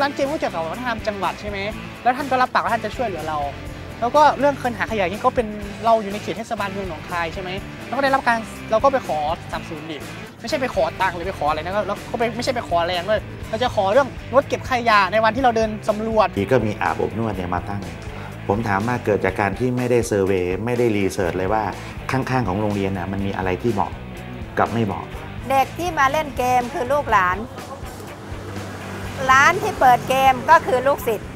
ร้านเกมก็เกี่ยวกับวัฒนธรรมจังหวัดใช่ไหมแล้วท่านก็รับปากว่าท่านจะช่วยเหลือเรา แล้วก็เรื่องเคินหาขยะนี่ก็เป็นเราอยู่ในเขตเทศบาลเมืองหนองคายใช่ไหมแล้วก็ได้รับการเราก็ไปขอสามศูนย์ดิไม่ใช่ไปขอตังค์หรือไปขออะไรนะก็แล้วก็ไปไม่ใช่ไปขอแรงด้วยเราจะขอเรื่องรถเก็บขยะในวันที่เราเดินสำรวจทีก็มีอาบอบนวดเนี่ยมาตั้ง ผมถามว่าเกิดจากการที่ไม่ได้เซอร์เวยไม่ได้รีเสิร์ชเลยว่าข้างๆของโรงเรียนน่ะมันมีอะไรที่เหมาะกับไม่เหมาะ เด็กที่มาเล่นเกมคือลูกหลาน ร้านที่เปิดเกมก็คือลูกศิษย์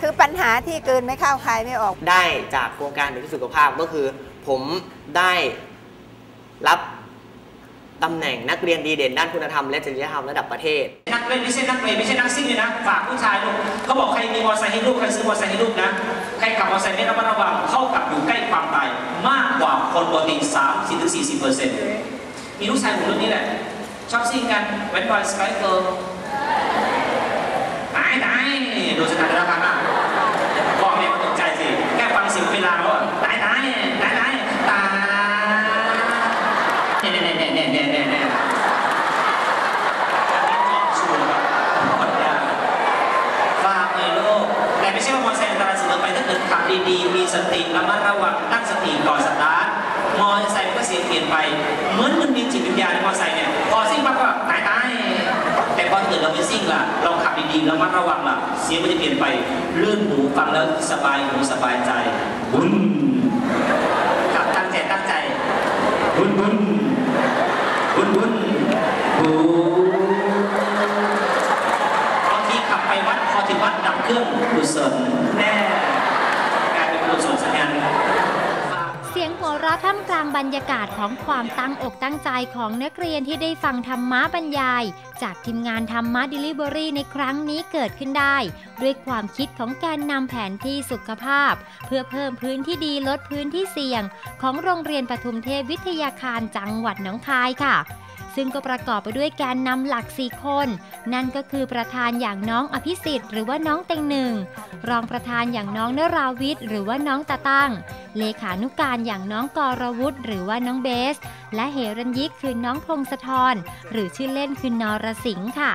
คือปัญหาที่กลืนไม่เข้าใครไม่ออก ได้จากโครงการเด็กสุขภาพก็คือ ผมได้รับตำแหน่งนักเรียนดีเด่นด้านคุณธรรมและจริยธรรมระดับประเทศ นักเล่นไม่ใช่นักเลงไม่ใช่นักซิ่งเลยนะ ฝากผู้ชายลูกเขาบอกใครมีมอเตอร์ไซค์ให้ลูกใครซื้อมอเตอร์ไซค์ให้ลูกนะ ใครขับมอเตอร์ไซค์ไม่ระมัดระวังเท่ากับอยู่ใกล้ความตายมากกว่าคนปกติ3 4ถึง40เปอร์เซ็นต์มีลูกชายผมเรื่องนี้แหละชอบซิ่งกันแวนบอยสไปเกิร์ลตายตายดูสถานการณ์อะบอกเนี่ยตกใจสิ แค่ฟังเสียงเวลาแล้วตายตายตายตายตายเนี่ยเนี่ยเนี่ยเนี่ยเนี่ยเนี่ยเนี่ยฝากเลยลูกแต่ไม่ใช่ว่ามอเตอร์ไซค์อันตรายเสมอไปถ้าเกิดขับดีๆ มีสติระมัดระวังตั้งสติก่อนสตาร์ทมอเตอร์ไซค์มันก็เสียงเปลี่ยนไป เหมือนมันมีจิตวิญญาณมอเตอร์ไซค์เนี่ย ดีๆระมัดระวังล่ะเสียงมันจะเปลี่ยนไปลื่นหูฟังแล้วสบายหูสบายใจบุญขับตั้งใจตั้งใจบุญบุญบุญบุญบุญบางทีขับไปวัดพอถึงวัดดับเครื่องกุศลแน่กลายเป็นกุศลสัญญาณ เสียงหัวเราะท่ามกลางบรรยากาศของความตั้งอกตั้งใจของนักเรียนที่ได้ฟังธรรมะบรรยาย จากทีมงานธรรมะเดลิเวอรี่ในครั้งนี้เกิดขึ้นได้ ด้วยความคิดของแกนนำแผนที่สุขภาพ เพื่อเพิ่มพื้นที่ดีลดพื้นที่เสี่ยง ของโรงเรียนปทุมเทพวิทยาคารจังหวัดหนองคายค่ะ ซึ่งก็ประกอบไปด้วยแกนนำหลักสี่คน นั่นก็คือประธานอย่างน้องอภิสิทธิ์หรือว่าน้องเต็งหนึ่ง รองประธานอย่างน้องนราวิทย์หรือว่าน้องตาตั้ง เลขานุการอย่างน้องกรวุฒิหรือว่าน้องเบส และเหรัญยิกคือน้องพงศธรหรือชื่อเล่นคือนรสิงห์ค่ะ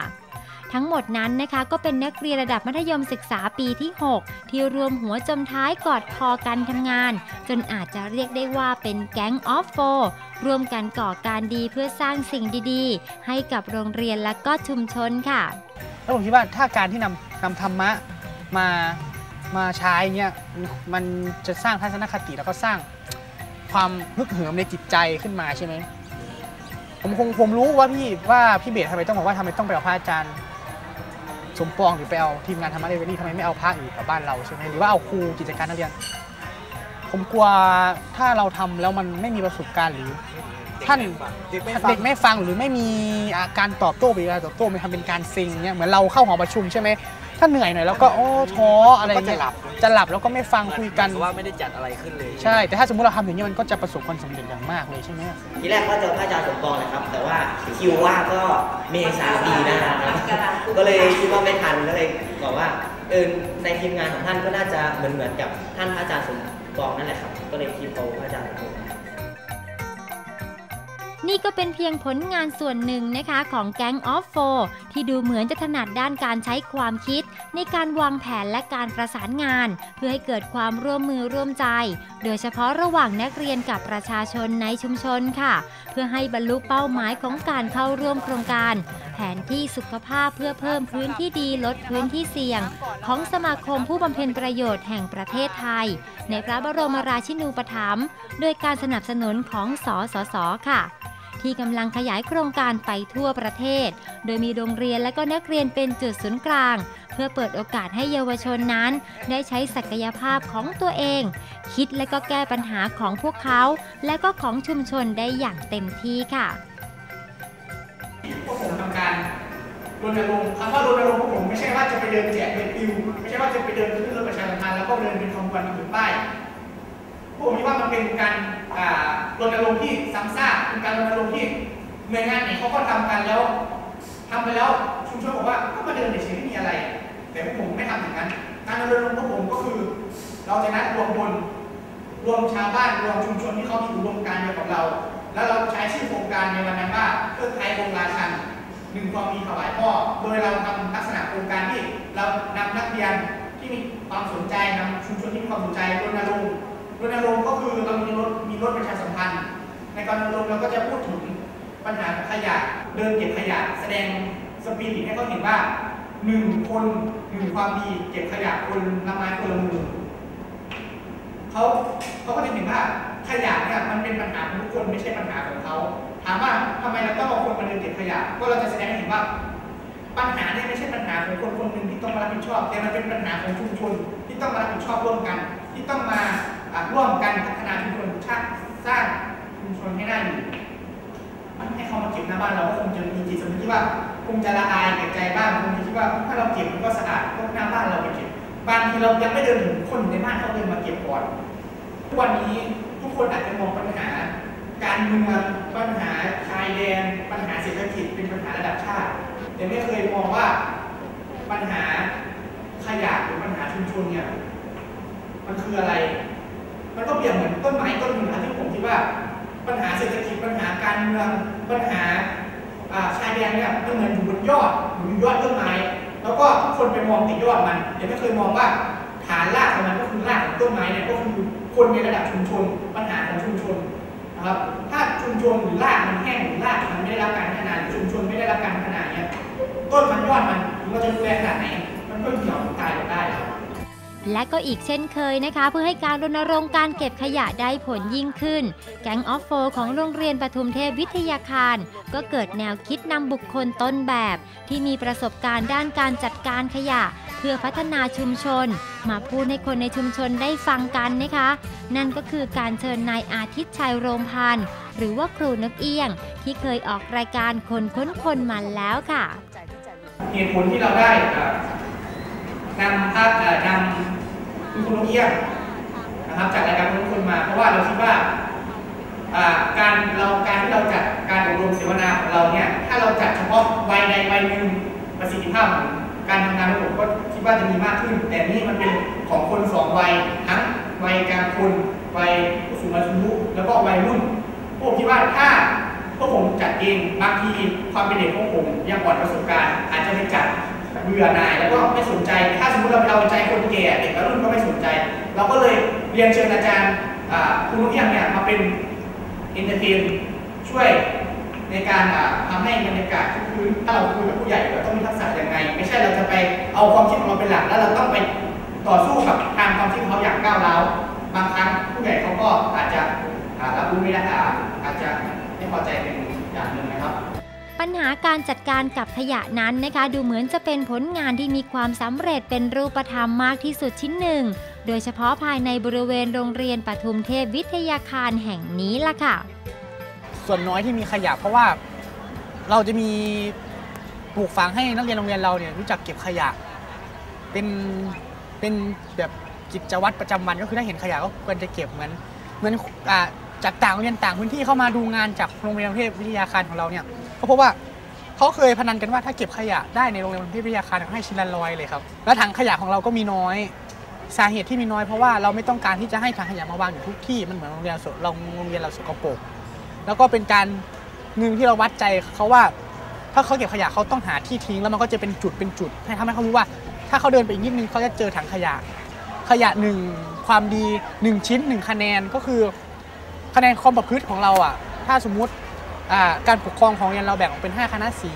ทั้งหมดนั้นนะคะก็เป็นนักเรียนระดับมัธยมศึกษาปีที่ 6 ที่รวมหัวจมท้ายกอดคอกันทำงาน จนอาจจะเรียกได้ว่าเป็นแก๊งออฟโฟร่วมกันก่อการดีเพื่อสร้างสิ่งดีๆ ให้กับโรงเรียนและก็ชุมชนค่ะ แล้วผมคิดว่าถ้าการที่นำนำธรรมะมามาใช้เนี่ยมันจะสร้างทัศนคติแล้วก็สร้างความฮึกเหิมในจิตใจขึ้นมาใช่ไหมผมคงผมรู้ว่าพี่ว่าพี่เบสทำไมต้องบอกว่าทำไมต้องไปเอาพระอาจารย์ สมปองหรือไปเอาทีมงานธรรมะเรเวนี่ทำไมไม่เอาภาคอยู่แถวบ้านเราใช่ไหมหรือว่าเอาครูกิจการนักเรียน ผมกลัวถ้าเราทำแล้วมันไม่มีประสบการณ์หรือ ท่านเด็กไม่ฟังหรือไม่มีอาการตอบโต้ไปการตอบโต้มันทำเป็นการซิงเนี่ยเหมือนเราเข้าหอประชุมใช่ไหม ถ้าเหนื่อยหน่อยแล้วก็โอ้ท้ออะไรเงี้ยจะหลับแล้วก็ไม่ฟังคุยกันว่าไม่ได้จัดอะไรขึ้นเลย ใช่ แต่ถ้าสมมติเราทำอย่างนี้ยมันก็จะประสบความสำเร็จอย่างมากเลยใช่ไหมทีแรกก็เจอพระอาจารย์สมปองนะครับ แต่ว่าคิวว่างก็เมษาปีหนะครับก็เลยคิดว่าไม่ทันก็เลยบอกว่าเออในทีมงานของท่านก็น่าจะเหมือนเหมือนกับท่านพระอาจารย์สมปองนั่นแหละครับ ก็เลยคิดเอาพระอาจารย์สมปอง นี่ก็เป็นเพียงผลงานส่วนหนึ่งนะคะของแก๊งออฟโฟที่ดูเหมือนจะถนัดด้านการใช้ความคิด ในการวางแผนและการประสานงาน เพื่อให้เกิดความร่วมมือร่วมใจ โดยเฉพาะระหว่างนักเรียนกับประชาชนในชุมชนค่ะ เพื่อให้บรรลุเป้าหมายของการเข้าร่วมโครงการ แผนที่สุขภาพเพื่อเพิ่มพื้นที่ดีลดพื้นที่เสี่ยง ของสมาคมผู้บำเพ็ญประโยชน์แห่งประเทศไทย ในพระบรมราชินูปถัมภ์โดยการสนับสนุนของสสสค่ะ ที่กำลังขยายโครงการไปทั่วประเทศ โดยมีโรงเรียนและก็นักเรียนเป็นจุดศูนย์กลาง เพื่อเปิดโอกาสให้เยาวชนนั้น ได้ใช้ศักยภาพของตัวเอง คิดและก็แก้ปัญหาของพวกเขา และก็ของชุมชนได้อย่างเต็มที่ค่ะพวกผมทำการรณรงค์คำว่ารณรงค์พวกผมไม่ใช่ว่าจะไปเดินแจกเป็นปิวไม่ใช่ว่าจะไปเดินขึ้นรถประชาสัมพันธ์แล้วก็เดินเป็นขบวนถือป้าย พวกผมคิดว่ามันเป็นการรณรงค์ที่ซ้ำซากเป็นการรณรงค์ที่หน่วยงานไหนเขาก็ทำกันแล้วทำไปแล้วชุมชนบอกว่าก็มาเดินเฉยไม่มีอะไร แต่พวกผมไม่ทำอย่างนั้นการรณรงค์พวกผมก็คือ เราจะนัดรวมพลรวมชาวบ้านรวมชุมชนที่เขามีอุดมการณ์เดียวกับเรา แล้วเราใช้ชื่อโครงการในวันนั้นว่าเพื่อไทยองค์ราชันหนึ่งความดีถวายพ่อโดยเราทำลักษณะโครงการที่เรานำนักเรียนที่มีความสนใจนำชุมชนที่มีความสนใจรณรงค์ รณรงค์ก็คือเรามีรถมีรถประชาสัมพันธ์ ในการรณรงค์เราก็จะพูดถึงปัญหาขยะเดินเก็บขยะ แสดงสปีริตให้เขาเห็นว่าหนึ่งคนหนึ่งความดีเก็บขยะคนละไม้คนละมือเขาเขาก็จะเห็นว่าขยะเนี่ยมันเป็นปัญหาของทุกคนไม่ใช่ปัญหาของเขาถามว่าทำไมเราต้องเอาคนมาเดินเก็บขยะ ก็เราจะแสดงให้เห็นว่า ปัญหาเนี่ยไม่ใช่ปัญหาของคนคนหนึ่งที่ต้องมารับผิดชอบ แต่มันเป็นปัญหาของชุมชนที่ต้องมารับผิดชอบร่วมกัน ที่ต้องมา ร่วมกันพัฒนาชุมชนชาติสร้างชุมชนให้ได้อยู่มันให้เขามาเก็บหน้าบ้านเราก็คงจะมีจิตสำนึกที่ว่าคงจะละอายแก่ใจบ้างคงจะคิดว่าถ้าเราเก็บมันก็สะอาดก็หน้าบ้านเราไปเก็บบางทีเรายังไม่เดินถึงคนในบ้านเขาเดินมาเก็บก่อนทุกวันนี้ทุกคนอาจจะมองปัญหา การเมืองปัญหาชายแดนปัญหาเศรษฐกิจเป็นปัญหาระดับชาติแต่ไม่เคยมองว่าปัญหาขยะหรือปัญหาชุมชนเนี่ยมันคืออะไร มันก็เปรียบเหมือนต้นไม้ต้นหนึ่งนะที่ผมคิดว่า ปัญหาเศรษฐกิจปัญหาการเมืองปัญหาชายแดนเนี่ยมันเหมือนอยู่บนยอดอยู่ยอดต้นไม้แล้วก็ทุกคนไปมองแต่ยอดมันแต่ไม่เคยมองว่าฐานรากของมันก็คือรากของต้นไม้เนี่ยก็คือคนในระดับชุมชน ปัญหาของชุมชนนะครับถ้าชุมชนหรือรากมันแห้งหรือรากมันไม่ได้รับการพัฒนาหรือชุมชนไม่ได้รับการพัฒนาเนี่ยต้นมันยอดมันถึงเราจะดูแลขนาดไหนมันก็เหี่ยว และก็อีกเช่นเคยนะคะ เพื่อให้การรณรงค์การเก็บขยะได้ผลยิ่งขึ้น แก๊งออฟโฟของโรงเรียนปทุมเทพวิทยาคาร ก็เกิดแนวคิดนำบุคคลต้นแบบ ที่มีประสบการณ์ด้านการจัดการขยะ เพื่อพัฒนาชุมชน มาพูดให้คนในชุมชนได้ฟังกันนะคะ นั่นก็คือการเชิญนายอาทิตย์ชัยโรมพันธ์หรือว่าครูนกเอี้ยง ที่เคยออกรายการคนค้นคนมาแล้วค่ะเหตุผลที่เราได้นำภาพเอ่อนำ คุณครูนกเอี้ยงนะครับจากรายการคนคนมาเพราะว่าเราคิดว่าการเราการที่เราจัดการอบรมเสวนาของเราเนี่ยถ้าเราจัดเฉพาะวัยใดวัยหนึ่งประสิทธิภาพของการทำงานของผมก็คิดว่าจะมีมากขึ้น แต่นี่มันเป็นของคนสองวัยทั้งวัยกลางคนวัยผู้สูงอายุแล้วก็วัยรุ่นผมคิดว่าถ้าพวกผมจัดเองบางทีความเป็นเด็กของผมยังอ่อนประสบการณ์อาจจะไปจัด เบื่อหน่ายแล้วก็ไม่สนใจ ถ้าสมมติเราไปเอาใจคนแก่เด็กวัยรุ่นก็ไม่สนใจ เราก็เลยเรียนเชิญอาจารย์คุณลุงเอียงเนี่ยมาเป็นเอนเตอร์เทนช่วยในการอ่าทำให้บรรยากาศคึกคืนถ้าเราคุยกับผู้ใหญ่เราต้องมีทักษะยังไง ไม่ใช่เราจะไปเอาความคิดของเราเป็นหลักแล้วเราต้องไปต่อสู้กับทางความคิดของเขาอย่างก้าวร้าวบางครั้งผู้ใหญ่เขาก็อาจจะรับรู้ไม่ได้อาอาจจะไม่พอใจเป็น ปัญหาการจัดการกับขยะนั้นนะคะ ดูเหมือนจะเป็นผลงานที่มีความสำเร็จเป็นรูปธรรมมากที่สุดชิ้นหนึ่ง โดยเฉพาะภายในบริเวณโรงเรียนปทุมเทพวิทยาคารแห่งนี้ล่ะค่ะ ส่วนน้อยที่มีขยะเพราะว่าเราจะมีปลูกฝังให้นักเรียนโรงเรียนเราเนี่ยรู้จักเก็บขยะ เป็นเป็นแบบกิจวัตรประจำวันก็คือถ้าเห็นขยะก็ควรจะเก็บเหมือนเหมือนอจากต่างโรงเรียนต่างพื้นที่เข้ามาดูงานจากโรงเรียนกรุงเทพวิทยาคารของเราเนี่ย ก็เพราะว่าเขาเคยพนันกันว่าถ้าเก็บขยะได้ในโรงเรียนกรุงเทพวิทยาคารเขาให้ชิ้นละร้อยเลยครับ แล้วถังขยะของเราก็มีน้อยสาเหตุที่มีน้อยเพราะว่าเราไม่ต้องการที่จะให้ถังขยะมาวางอยู่ทุกที่มันเหมือนโรงเรียนเราโรงเรียนเราสกปรกแล้วก็เป็นการหนึ่งที่เราวัดใจเขาว่า ถ้าเขาเก็บขยะเขาต้องหาที่ทิ้ง แล้วมันก็จะเป็นจุดเป็นจุด ให้ทำให้เขารู้ว่า ถ้าเขาเดินไปอีกนิดนึงเขาจะเจอถังขยะ ขยะหนึ่งความดีหนึ่งชิ้นหนึ่งคะแนนก็คือคะแนนความประพฤติของเราอะ ถ้าสมมุติ การปกครองของโรงเยนเราแบ่งออกเป็น 5 คณะสี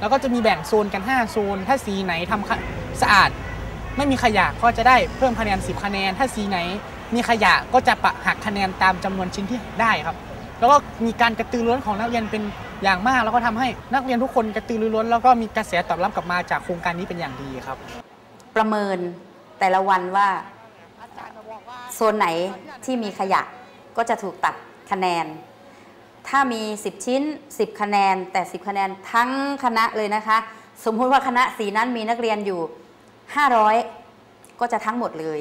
แล้วก็จะมีแบ่งโซนกัน 5 โซน ถ้าสีไหนทำคะสะอาด ไม่มีขยะก็จะได้เพิ่มคะแนน 10 คะแนน ถ้าสีไหนมีขยะก็จะปะหักคะแนนตามจำนวนชิ้นที่ได้ครับ แล้วก็มีการกระตือรือร้นของนักเรียนเป็นอย่างมาก แล้วก็ทำให้นักเรียนทุกคนกระตือรือร้น แล้วก็มีกระแสตอบรับกลับมาจากโครงการนี้เป็นอย่างดีครับ ประเมินแต่ละวันว่าโซนไหนที่มีขยะก็จะถูกตัดคะแนน ถ้ามี 10 ชิ้น 10 คะแนน แต่ 10 คะแนนทั้งคณะเลยนะคะ สมมุติว่าคณะสีนั้นมีนักเรียนอยู่ 500 ก็จะทั้งหมดเลย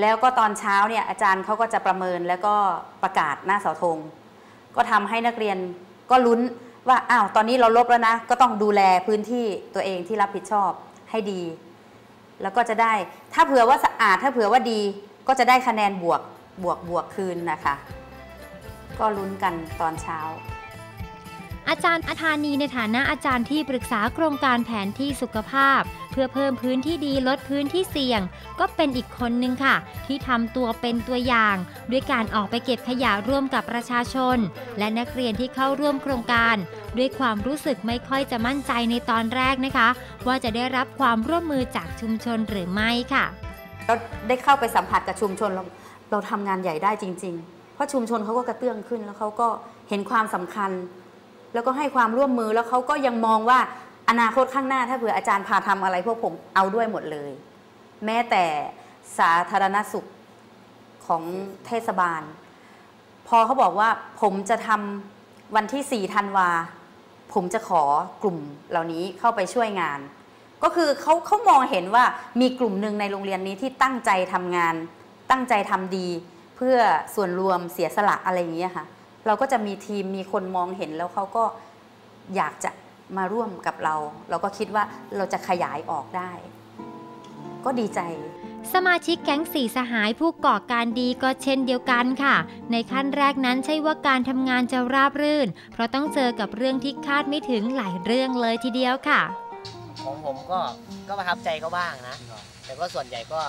แล้วก็ตอนเช้าเนี่ยอาจารย์เขาก็จะประเมินแล้วก็ประกาศหน้าเสาธง ก็ทำให้นักเรียนก็ลุ้นว่าอ้าวตอนนี้เราลบแล้วนะ ก็ต้องดูแลพื้นที่ตัวเองที่รับผิดชอบให้ดี แล้วก็จะได้ถ้าเผื่อว่าสะอาดถ้าเผื่อว่าดีก็จะได้คะแนนบวกบวกบวกคืนนะคะ ก็ลุ้นกันตอนเช้า อาจารย์อาธานีในฐานะอาจารย์ที่ปรึกษาโครงการแผนที่สุขภาพ เพื่อเพิ่มพื้นที่ดีลดพื้นที่เสี่ยง ก็เป็นอีกคนนึงค่ะ ที่ทำตัวเป็นตัวอย่าง ด้วยการออกไปเก็บขยะร่วมกับประชาชน และนักเรียนที่เข้าร่วมโครงการ ด้วยความรู้สึกไม่ค่อยจะมั่นใจในตอนแรกนะคะ ว่าจะได้รับความร่วมมือจากชุมชนหรือไม่ค่ะเราได้เข้าไปสัมผัสกับชุมชนเราเราทำงานใหญ่ได้จริง ๆ เพราะชุมชนเขาก็กระเตื้องขึ้นแล้วเขาก็เห็นความสำคัญ แล้วก็ให้ความร่วมมือแล้วเขาก็ยังมองว่าอนาคตข้างหน้าถ้าเผื่ออาจารย์พาทำอะไรพวกผมเอาด้วยหมดเลย แม้แต่สาธารณสุขของเทศบาล พอเขาบอกว่าผมจะทำวันที่4ธันวาผมจะขอกลุ่มเหล่านี้เข้าไปช่วยงาน ก็คือเขาเขามองเห็นว่ามีกลุ่มหนึ่งในโรงเรียนนี้ที่ตั้งใจทำงาน ตั้งใจทำดี เพื่อส่วนรวมเสียสละอะไรอย่างเงี้ยค่ะ เราก็จะมีทีมมีคนมองเห็นแล้วเขาก็อยากจะมาร่วมกับเรา เราก็คิดว่าเราจะขยายออกได้ ก็ดีใจสมาชิกแก๊งสี่สหายผู้ก่อการดีก็เช่นเดียวกันค่ะ ในขั้นแรกนั้นใช่ว่าการทำงานจะราบรื่น เพราะต้องเจอกับเรื่องที่คาดไม่ถึงหลายเรื่องเลยทีเดียวค่ะ ของผมก็ก็ประทับใจก็บ้างนะ แต่ก็ส่วนใหญ่ก็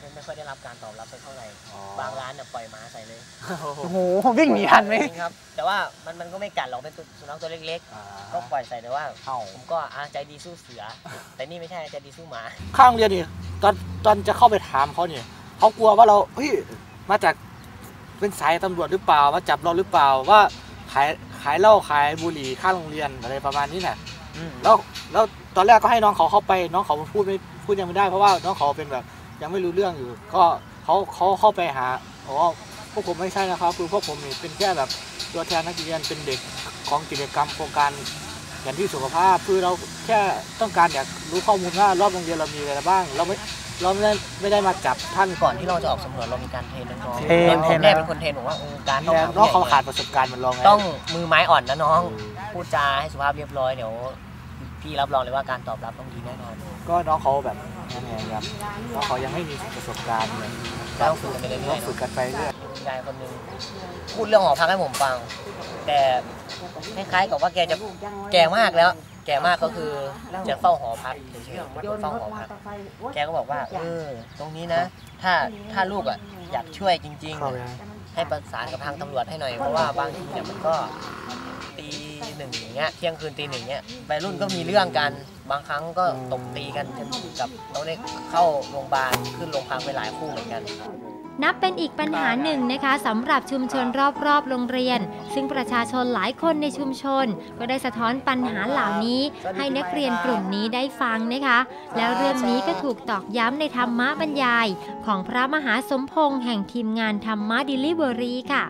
ไม่ไม่ค่อยได้รับการตอบรับสักเท่าไหร่บางร้านเนี่ยปล่อยหมาใส่เลยโอ้โหวิ่งหนีทันไหมจริงครับ แต่ว่ามันมันก็ไม่กัดหรอกเป็นตัวสุนัขตัวเล็กๆ ก็ปล่อยใส่แต่ว่าผมก็อาใจดีสู้เสือ แต่นี่ไม่ใช่ใจดีสู้หมา ข้างเรียนนี่ตอนตอนจะเข้าไปถามเขาเนี่ยเขากลัวว่าเราเฮ้ยมาจากเป็นสายตำรวจหรือเปล่ามาจับเราหรือเปล่าว่าขายขายเหล้าขายบุหรี่ข้างโรงเรียนอะไรประมาณนี้น่ะแล้วแล้วตอนแรกก็ให้น้องเขาเข้าไปน้องเขาพูดไม่พูดยังไม่ได้เพราะว่าน้องเขาเป็นแบบ ยังไม่รู้เรื่องอยู่ ก็เขาเขาเข้าไปหาอ๋อพวกผมไม่ใช่นะครับ คือพวกผมนี่เป็นแค่แบบตัวแทนนักเรียนเป็นเด็กของกิจกรรมโครงการแผนที่สุขภาพคือเราแค่ต้องการอยากรู้ข้อมูลว่ารอบโรงเรียนเรามีอะไรบ้าง เราไม่เราไม่ได้ไม่ได้มาจับท่านก่อนที่เราจะออกสำรวจเรามีการเทรนน้องๆเทรนผมเทรนแม่เป็นคนเทรนบอกว่าเออการเข้าแต่หาน้องเขาผู้ใหญ่ขาดประสบการณ์เหมันเราไงต้องมือไม้อ่อนนะน้อง พูดจาให้สุภาพเรียบร้อยเดี๋ยวพี่รับรองเลยว่าการตอบรับต้องดีแน่นอน ก็น้องเขาแบบยังไงครับน้องเขายังไม่มีประสบการณ์เลยต้องฝึกกันไปเรื่ต้อองยฝึกกันไปเรื่อยๆยายคนหนึงพูดเรื่องหอพักให้ผมฟัง แต่คล้ายๆกับว่าแกจะแก่มากแล้ว แก่มากก็คือจะเฝ้าหอพักเฉยๆไม่เฝ้าหอพัก แกก็บอกว่าเออตรงนี้นะ ถ้าถ้าลูกอะอยากช่วยจริงเข้าไปๆให้ประสานกับทางตำรวจให้หน่อยเพราะว่าบางทีเนี่ยมันก็ตี หนึ่งอย่างเงี้ยเที่ยงคืนตีหนึ่งเงี้ยวัยรุ่นก็มีเรื่องกันบางครั้งก็ตบตีกันจนถึงกับต้องได้เข้าโรงพยาบาลขึ้นโรงพักไปหลายคู่เหมือนกัน นับเป็นอีกปัญหาหนึ่งนะคะสำหรับชุมชนรอบๆ โรงเรียน ซึ่งประชาชนหลายคนในชุมชน ก็ได้สะท้อนปัญหาเหล่านี้ ให้นักเรียนกลุ่มนี้ได้ฟังนะคะ แล้วเรื่องนี้ก็ถูกตอกย้ำในธรรมะบรรยาย ของพระมหาสมพงษ์แห่งทีมงานธรรมะดิลิเวอรี่ค่ะ